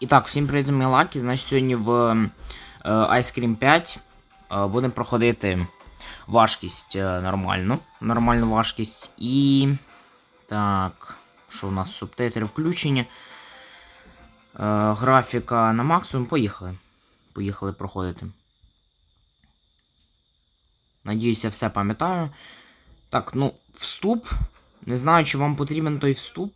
І так, всім привіт, мій Лакі. Значить, сьогодні в е, Ice Cream 5 е, будемо проходити важкість е, нормально. Нормальну важкість. І. Так. Що у нас? Субтитри включені. Е, графіка на максимум. Поїхали. Поїхали проходити. Надіюся, все пам'ятаю. Так, ну, вступ. Не знаю, чи вам потрібен той вступ.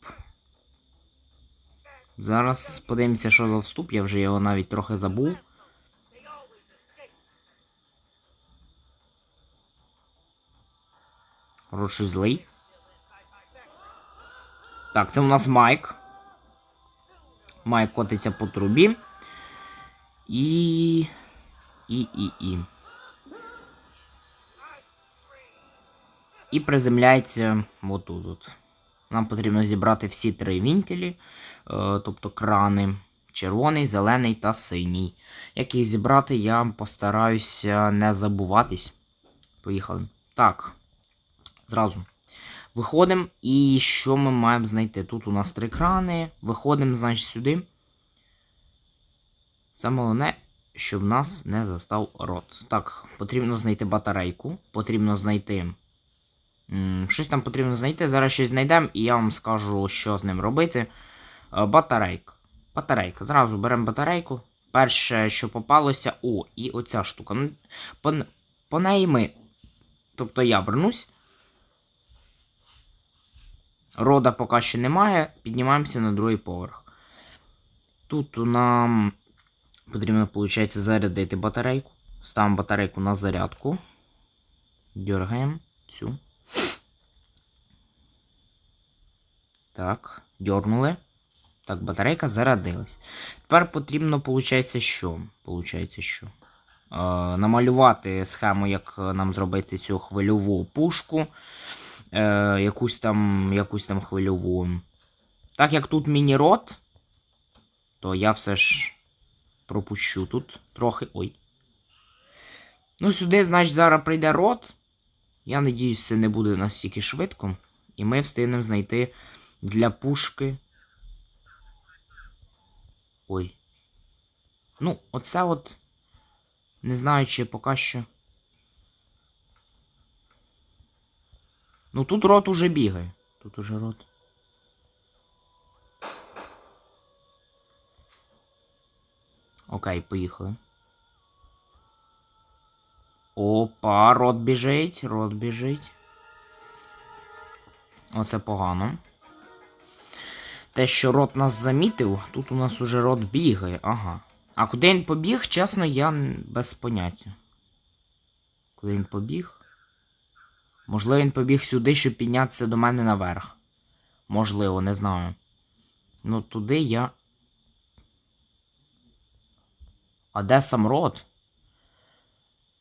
Зараз подивимося, що за вступ, я вже його навіть трохи забув. Хороший злий. Так, це у нас Майк. Майк котиться по трубі. І. І. І. І. І приземляється отут. Нам потрібно зібрати всі три вінтелі, е, тобто крани. Червоний, зелений та синій. Як їх зібрати, я постараюся не забуватись. Поїхали. Так. Зразу. Виходимо, і що ми маємо знайти? Тут у нас три крани. Виходимо, значить, сюди. Саме головне, щоб нас не застав рот. Так, потрібно знайти батарейку. Потрібно знайти. Щось там потрібно знайти. Зараз щось знайдемо, і я вам скажу, що з ним робити. Батарейка. Батарейка. Зразу беремо батарейку. Перше, що попалося. О, і оця штука. Ну, по, по неї ми. Тобто я вернусь. Рода поки що немає. Піднімаємося на другий поверх. Тут нам потрібно, виходить, зарядити батарейку. Ставимо батарейку на зарядку. Дергаємо цю. Так, дьорнули. Так, батарейка зарядилась. Тепер потрібно, виходить, що? Получається, що? Е, намалювати схему, як нам зробити цю хвильову пушку. Е, якусь там якусь там хвильову. Так як тут міні-рот, то я все ж пропущу тут трохи. Ой. Ну, сюди, значить, зараз прийде рот. Я надіюсь, це не буде настільки швидко. І ми встигнемо знайти для пушки. Ой. Ну, оце от. Не знаю, чи поки що. Ну тут рот уже бігає. Тут уже рот. Окей, поїхали. Опа, рот біжить, рот біжить. Оце погано. Те, що рот нас замітив, тут у нас уже рот бігає, ага. А куди він побіг, чесно, я без поняття. Куди він побіг? Можливо, він побіг сюди, щоб піднятися до мене наверх. Можливо, не знаю. Ну, туди я. А де сам рот?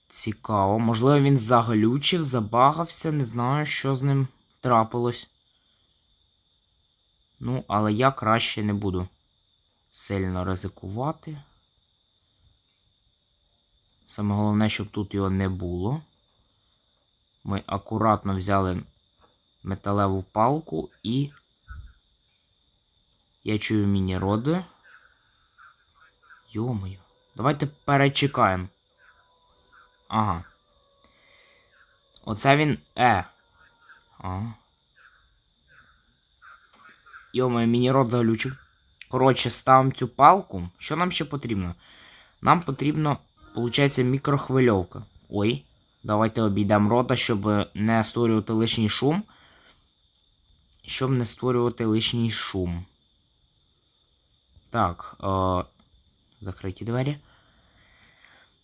Цікаво. Можливо, він заглючив, забагався, не знаю, що з ним трапилось. Ну, але я краще не буду сильно ризикувати. Саме головне, щоб тут його не було. Ми акуратно взяли металеву палку і. Я чую міні-роди. Йомою. Давайте перечекаємо. Ага. Оце він. Е. Ага. Йомою, міні-род заглючив. Коротше, ставимо цю палку. Що нам ще потрібно? Нам потрібно, виходить, мікрохвильовка. Ой. Давайте обійдемо рота, щоб не створювати лишній шум. Щоб не створювати лишній шум. Так. Е- закриті двері.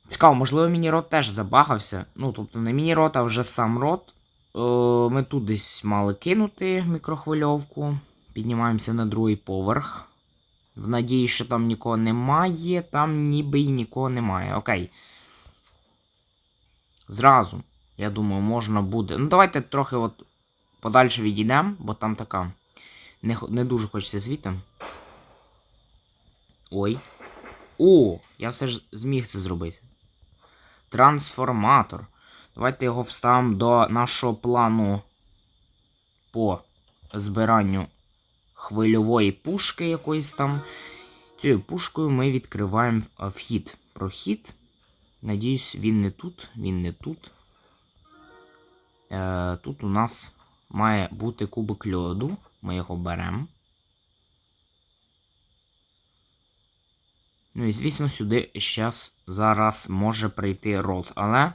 Цікаво, можливо, міні-рот теж забагався. Ну, тобто не міні-рот, а вже сам рот. Е, ми тут десь мали кинути мікрохвильовку. Піднімаємося на другий поверх. В надії, що там нікого немає. Там ніби й нікого немає. Окей. Зразу, я думаю, можна буде. Ну, давайте трохи от подальше відійдемо, бо там така. Не, не дуже хочеться звідти. Ой. О, я все ж зміг це зробити. Трансформатор. Давайте його вставимо до нашого плану по збиранню хвильової пушки якоїсь там. Цією пушкою ми відкриваємо вхід. Прохід. Надіюсь, він не тут. Він не тут. Е, тут у нас має бути кубик льоду. Ми його беремо. Ну і звісно, сюди щас зараз може прийти рот, але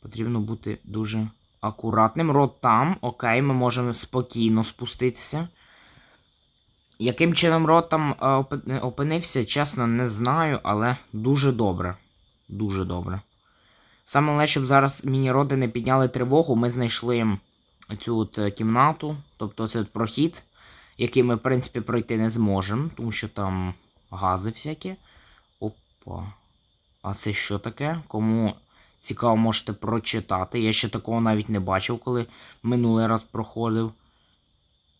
потрібно бути дуже акуратним. Рот там, окей, ми можемо спокійно спуститися. Яким чином рот там е, опинився, чесно, не знаю, але дуже добре. Дуже добре. Саме головне, щоб зараз міні-роди не підняли тривогу, ми знайшли цю от е, кімнату, тобто це от прохід, який ми, в принципі, пройти не зможемо, тому що там гази всякі. Опа. А це що таке? Кому цікаво, можете прочитати. Я ще такого навіть не бачив, коли минулий раз проходив.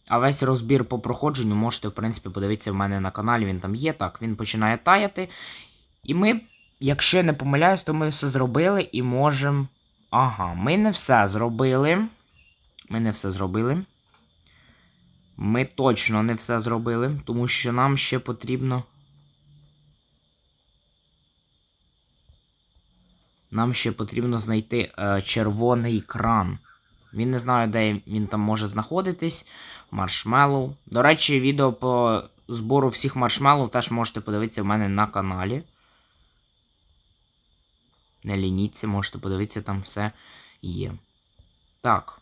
А весь розбір по проходженню можете, в принципі, подивитися в мене на каналі. Він там є. Так, він починає таяти. І ми, якщо я не помиляюсь, то ми все зробили і можемо. Ага, ми не все зробили. Ми не все зробили. Ми точно не все зробили, тому що нам ще потрібно. Нам ще потрібно знайти е, червоний кран. Він не знаю, де він там може знаходитись. Маршмеллоу. До речі, відео по збору всіх маршмеллоу теж можете подивитися в мене на каналі. Не лініться, можете подивитися, там все є. Так.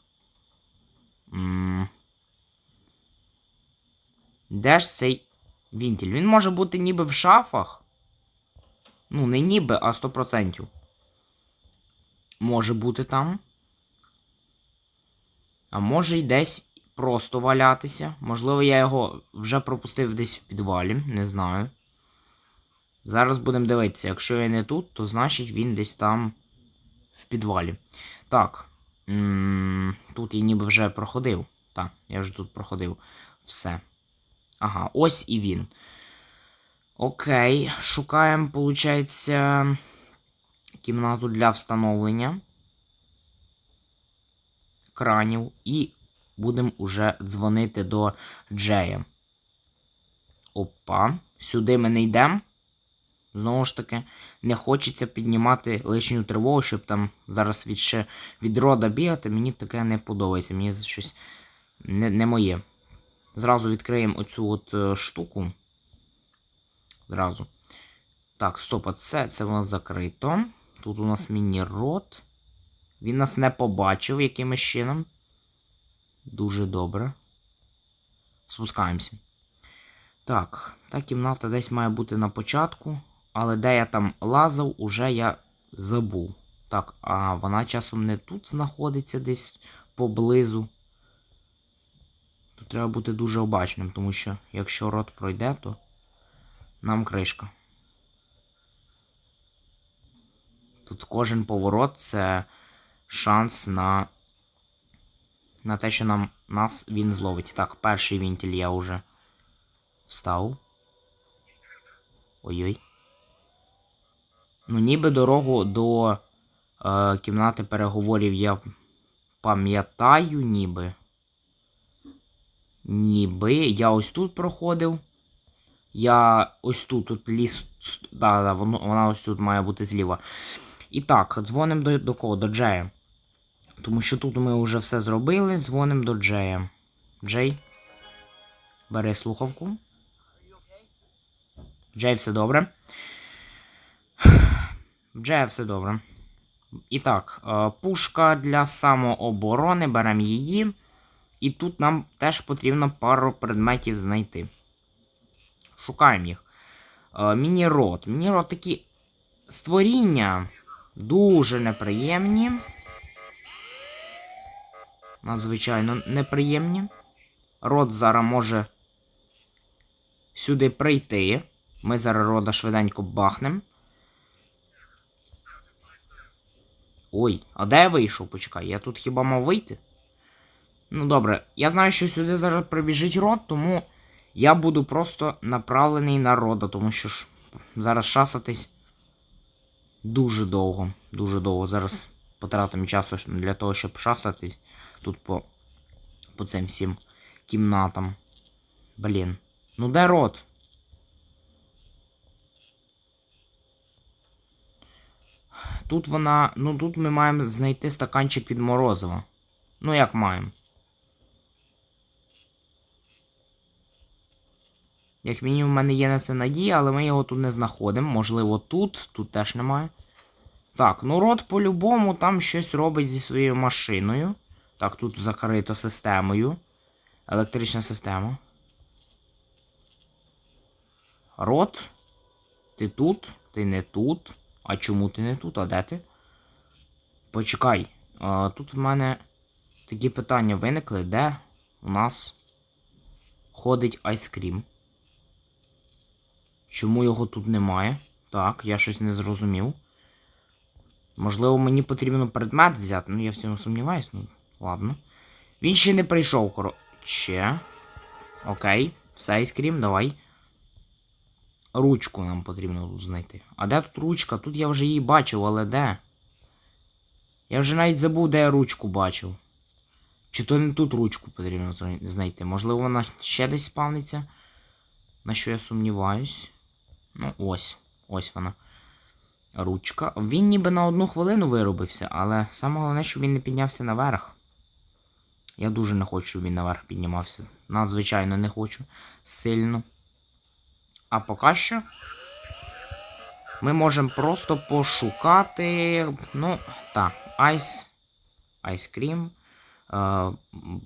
Де ж цей вінтіль? Він може бути ніби в шафах. Ну, не ніби, а 100%. Може бути там. А може й десь просто валятися. Можливо, я його вже пропустив десь в підвалі, не знаю. Зараз будемо дивитися. Якщо я не тут, то значить він десь там в підвалі. Так. Тут я ніби вже проходив. Так, я вже тут проходив. Все. Ага, ось і він. Окей. Шукаємо, виходить, кімнату для встановлення кранів і будемо уже дзвонити до Джея. Опа. Сюди ми не йдемо. Знову ж таки, не хочеться піднімати лишню тривогу, щоб там зараз від, ще, від рода бігати. Мені таке не подобається. Мені щось не, не моє. Зразу відкриємо оцю от е, штуку. Зразу. Так, стоп, а це, це у нас закрито. Тут у нас міні-рот. Він нас не побачив якимось чином. Дуже добре. Спускаємося. Так, та кімната десь має бути на початку. Але де я там лазав, уже я забув. Так, а вона часом не тут знаходиться десь поблизу. Тут треба бути дуже обачним, тому що якщо рот пройде, то нам кришка. Тут кожен поворот це шанс на на те, що нам, нас він зловить. Так, перший вінтіль я вже встав. Ой-ой. Ну, ніби дорогу до е, кімнати переговорів я пам'ятаю, ніби. Ніби. Я ось тут проходив. Я ось тут, тут ліс. Да, да, вона ось тут має бути зліва. І так, дзвонимо до, до кого? До Джея. Тому що тут ми вже все зробили. Дзвонимо до Джея. Джей. Бери слухавку. Джей, все добре. Джея, все добре. І так, е, пушка для самооборони. Беремо її. І тут нам теж потрібно пару предметів знайти. Шукаємо їх. Е, Міні-рот. Міні-рот такі створіння. Дуже неприємні. Надзвичайно неприємні. Рот зараз може сюди прийти. Ми зараз рода швиденько бахнем. Ой, а де я вийшов? Почекай, я тут хіба мав вийти? Ну добре, я знаю, що сюди зараз прибіжить рот, тому я буду просто направлений на рода, тому що ж зараз шасатись дуже довго. Дуже довго. Зараз потратимо часу для того, щоб шастатись тут по по цим всім кімнатам. Блін. Ну де рот? Тут вона... Ну тут ми маємо знайти стаканчик від морозива. Ну як маємо? Як мінімум в мене є на це надія, але ми його тут не знаходимо. Можливо, тут, тут теж немає. Так, ну рот по-любому там щось робить зі своєю машиною. Так, тут закрито системою. Електрична система. Рот? Ти тут? Ти не тут. А чому ти не тут? А де ти? Почекай. А, тут в мене такі питання виникли, де у нас ходить айскрім. Чому його тут немає? Так, я щось не зрозумів. Можливо, мені потрібно предмет взяти. Ну, я в цьому сумніваюсь, ну, ладно. Він ще не прийшов, коротше. Окей, все, айскрім, давай. Ручку нам потрібно тут знайти. А де тут ручка? Тут я вже її бачив, але де? Я вже навіть забув, де я ручку бачив. Чи то не тут ручку потрібно знайти? Можливо, вона ще десь спавниться. На що я сумніваюсь. Ну, ось. Ось вона. Ручка. Він ніби на одну хвилину виробився, але саме головне, щоб він не піднявся наверх. Я дуже не хочу, щоб він наверх піднімався. Надзвичайно не хочу. Сильно. А поки що. Ми можемо просто пошукати. Ну, так, айс. Айскрім. Е,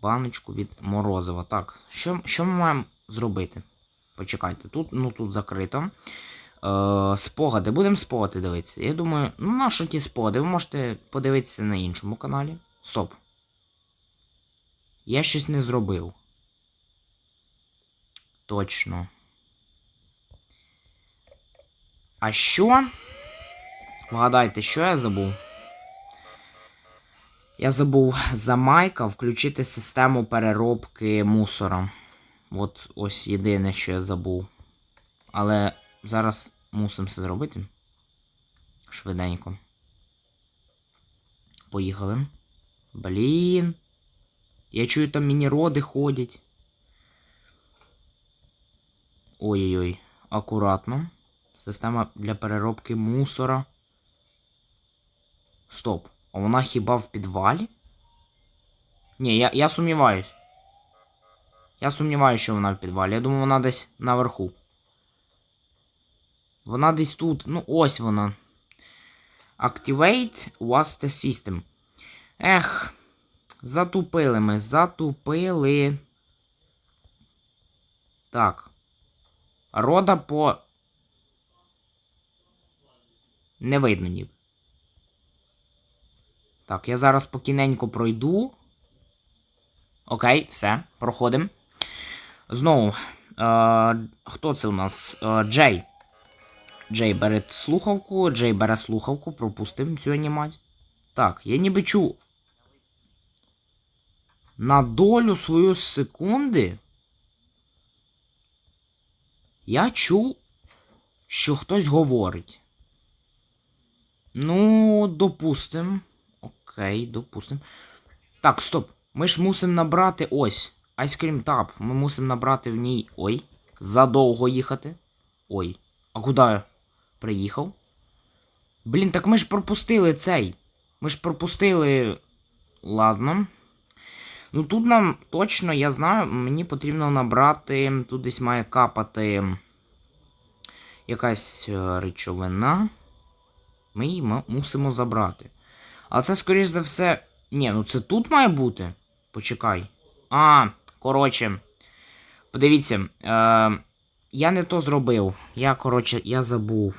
баночку від морозива. Так, що, що ми маємо зробити? Почекайте, тут, ну тут закрито. Е, спогади. Будемо спогади дивитися. Я думаю, ну на що ті спогади? Ви можете подивитися на іншому каналі. Стоп. Я щось не зробив. Точно. А що? Вгадайте, що я забув? Я забув за Майка включити систему переробки мусора. От ось єдине, що я забув. Але зараз мусимо це зробити. Швиденько. Поїхали. Блін. Я чую, там мініроди ходять. Ой-ой-ой. Акуратно. Система для переробки мусора. Стоп. А вона хіба в підвалі? Ні, я, я сумніваюсь. Я сумніваюся, що вона в підвалі. Я думаю, вона десь наверху. Вона десь тут. Ну, ось вона. Activate was the system. Ех. Затупили ми, затупили. Так. Рода по. Не видно ніби. Так, я зараз спокійненько пройду. Окей, все, проходимо. Знову. Е, хто це у нас? Е, Джей. Джей бере слухавку, Джей бере слухавку, пропустимо цю анімацію. Так, я ніби чув. На долю свою секунди. Я чув, що хтось говорить. Ну, допустим. Окей, допустим. Так, стоп. Ми ж мусимо набрати ось. Ice Cream Tap. Ми мусимо набрати в ній. Ой. Задовго їхати. Ой. А куди я приїхав? Блін, так ми ж пропустили цей. Ми ж пропустили. Ладно. Ну тут нам точно, я знаю, мені потрібно набрати. Тут десь має капати якась е, речовина. Ми її мусимо забрати. А це, скоріш за все. Ні, ну це тут має бути. Почекай. А, коротше. Подивіться. Е, я не то зробив. Я, коротше, я забув.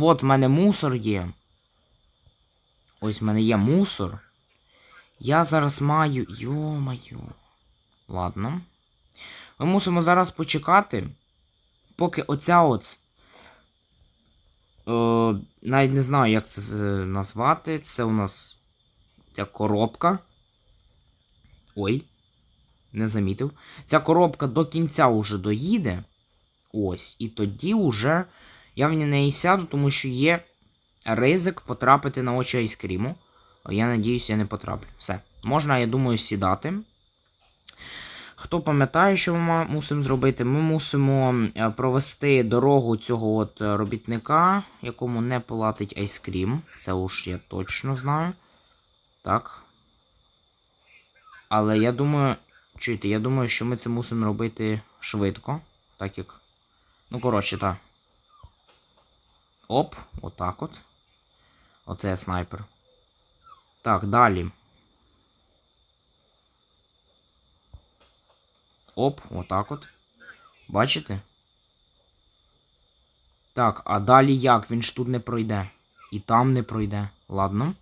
От в мене мусор є. Ось в мене є мусор. Я зараз маю. Йо-маю. Ладно. Ми мусимо зараз почекати, поки оця от. Е, навіть не знаю, як це е, назвати. Це у нас ця коробка. Ой, не замітив. Ця коробка до кінця уже доїде. Ось. І тоді уже я в неї сяду, тому що є ризик потрапити на очі айскріму. Я надіюсь, я не потраплю. Все. Можна, я думаю, сідати. Хто пам'ятає, що ми мусимо зробити? Ми мусимо е, провести дорогу цього от е, робітника, якому не платить айскрім. Це уж я точно знаю. Так. Але я думаю. Чуєте, я думаю, що ми це мусимо робити швидко. Так як. Ну, коротше, так. Оп, отак от. Оце я снайпер. Так, далі. Оп, отак от. Бачите? Так, а далі як? Він ж тут не пройде. І там не пройде. Ладно.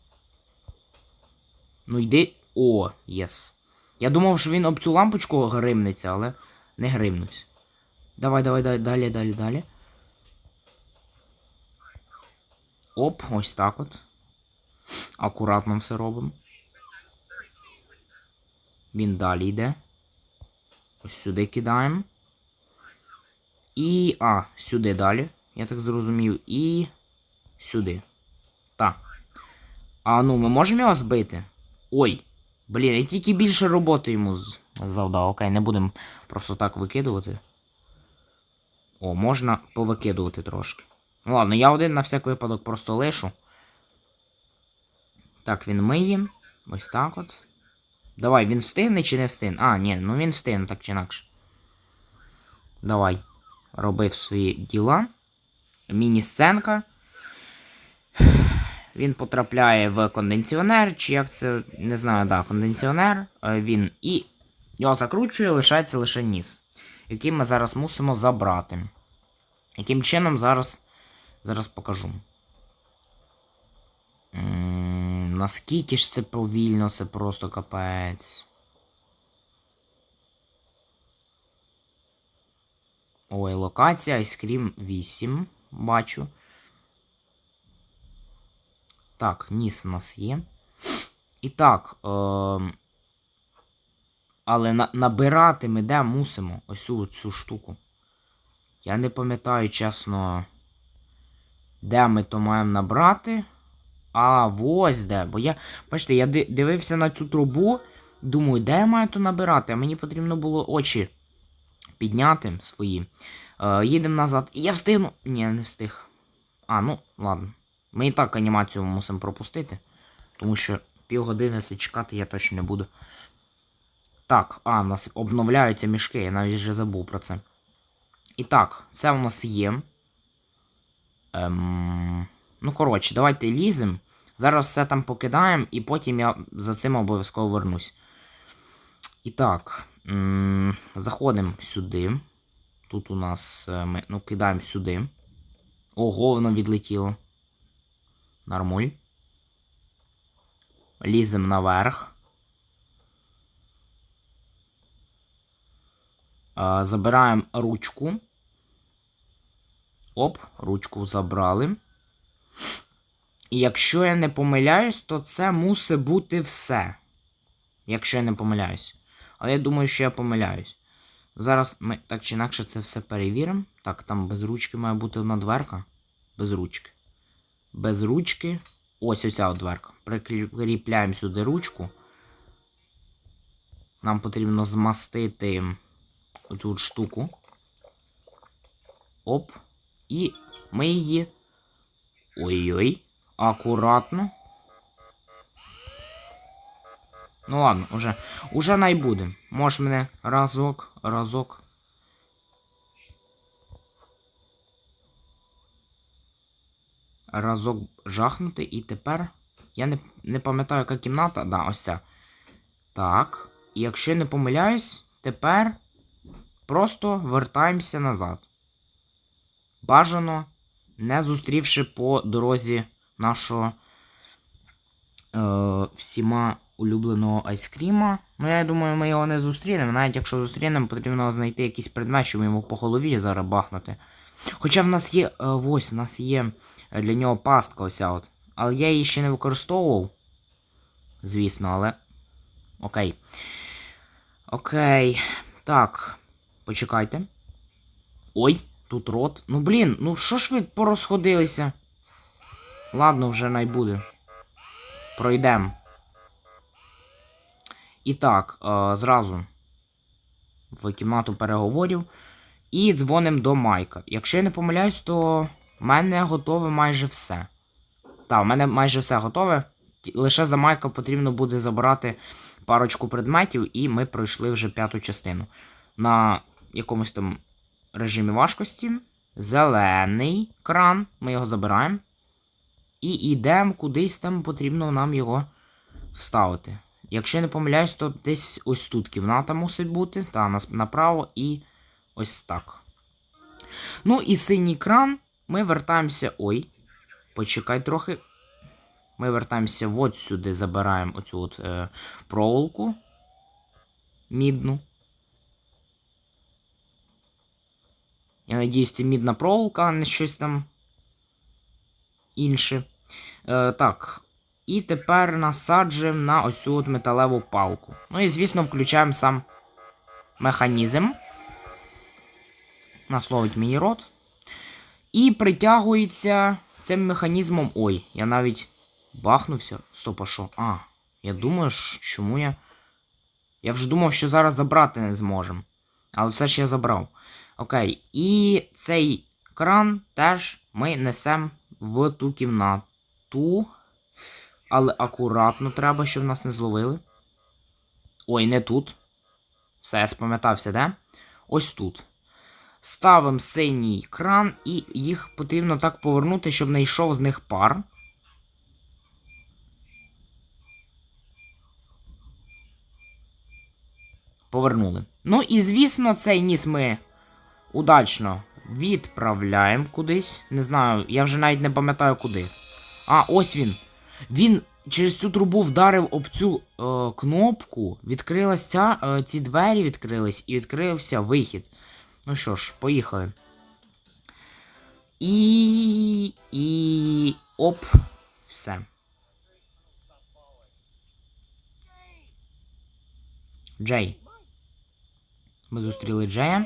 Ну йди. О, єс. Я думав, що він об цю лампочку гримнеться, але не гримнусь. Давай, давай, давай, далі, далі, далі. Оп, ось так от. Акуратно все робимо. Він далі йде. Ось сюди кидаємо. І. А, сюди далі. Я так зрозумів. І. Сюди. Так. А ну, ми можемо його збити? Ой. Блін, я тільки більше роботи йому завдав. Окей, не будемо просто так викидувати. О, можна повикидувати трошки. Ну ладно, я один на всяк випадок просто лишу. Так, він миє. Ось так от. Давай, він встигне чи не встигне? А, ні, ну він встигне, так чи інакше. Давай. Робив свої діла. Міні-сценка. Він потрапляє в кондиціонер, чи як це. Не знаю, да, кондиціонер. Е, Він і його закручує, лишається лише ніс. Який ми зараз мусимо забрати. Яким чином зараз. Зараз покажу. Наскільки ж це повільно, це просто капець. Ой, локація Ice Cream 8. Бачу. Так, ніс у нас є. І так. Е- але на- набирати ми де мусимо ось цю, штуку. Я не пам'ятаю, чесно, де ми то маємо набрати. А, ось де. Бо я. Бачите, я дивився на цю трубу. Думаю, де я маю то набирати? А мені потрібно було очі підняти свої. Е, їдемо назад. І я встигну. Ні, не встиг. А, ну, ладно. Ми і так анімацію мусимо пропустити. Тому що півгодини це чекати я точно не буду. Так, а, у нас обновляються мішки, я навіть вже забув про це. І так, це у нас є. Ем... Ну, коротше, давайте лізем. Зараз все там покидаємо, і потім я за цим обов'язково вернусь. І так, заходимо сюди. Тут у нас е, ми ну, кидаємо сюди. Ого, воно відлетіло. Нормуль. Ліземо наверх. А, забираємо ручку. Оп, ручку забрали. І якщо я не помиляюсь, то це мусить бути все. Якщо я не помиляюсь. Але я думаю, що я помиляюсь. Зараз ми так чи інакше це все перевіримо. Так, там без ручки має бути одна дверка. Без ручки. Без ручки. Ось оця дверка. Прикріпляємо сюди ручку. Нам потрібно змастити оцю штуку. Оп. І ми її. Ой-ой. Акуратно. Ну ладно, уже. Уже найбуде. Може мене разок, разок. Разок жахнути і тепер. Я не, не пам'ятаю, яка кімната. Да, ось ця. Так. І якщо не помиляюсь, тепер просто вертаємося назад. Бажано, не зустрівши по дорозі нашого е, всіма улюбленого айскріма. Ну, я думаю, ми його не зустрінемо. Навіть якщо зустрінемо, потрібно знайти якийсь предмет, щоб йому по голові зараз бахнути. Хоча в нас є. е, ось, у нас є для нього пастка ося от. Але я її ще не використовував. Звісно, але. Окей. Окей. Так. Почекайте. Ой, тут рот. Ну блін, ну що ж ви порозходилися? Ладно, вже найбуде. Пройдемо. І так, е, зразу. в кімнату переговорів і дзвонимо до Майка. Якщо я не помиляюсь, то в мене готове майже все. Так, у мене майже все готове. Лише за Майка потрібно буде забирати парочку предметів, і ми пройшли вже п'яту частину. На якомусь там режимі важкості. Зелений кран. Ми його забираємо. І йдемо кудись там потрібно нам його вставити. Якщо не помиляюсь, то десь ось тут кімната мусить бути. Та направо і ось так. Ну і синій кран. Ми вертаємося. Ой. Почекай трохи. Ми вертаємося от сюди, забираємо оцю от е, проволоку мідну. Я надіюсь, це мідна проволока, а не щось там інше. Е, так. І тепер насаджуємо на ось от металеву палку. Ну і, звісно, включаємо сам механізм. Нас ловить міні-рот. І притягується цим механізмом. Ой, я навіть бахнувся. Стоп, а що? А, я думаю, чому я. Я вже думав, що зараз забрати не зможемо. Але все ж я забрав. Окей. І цей кран теж ми несемо в ту кімнату. Але акуратно треба, щоб нас не зловили. Ой, не тут. Все, я спам'ятався, де? Ось тут. Ставимо синій кран, і їх потрібно так повернути, щоб не йшов з них пар. Повернули. Ну і звісно, цей ніс ми удачно відправляємо кудись. Не знаю, я вже навіть не пам'ятаю куди. А, ось він. Він через цю трубу вдарив об цю е, кнопку. Відкрилась ця, е, ці двері відкрились і відкрився вихід. Ну що ж, поїхали. І. І. Оп. Все. Джей. Ми зустріли Джея.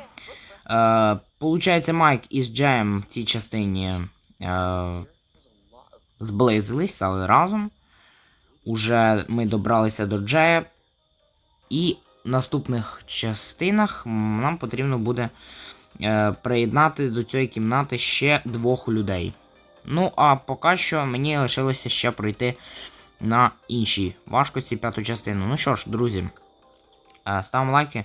Е, получається, Майк із Джеєм в цій частині е, зблизились, стали разом. Уже ми добралися до Джея. І в наступних частинах нам потрібно буде е, приєднати до цієї кімнати ще двох людей. Ну, а поки що мені лишилося ще пройти на іншій важкості п'яту частину. Ну що ж, друзі, е, ставимо лайки.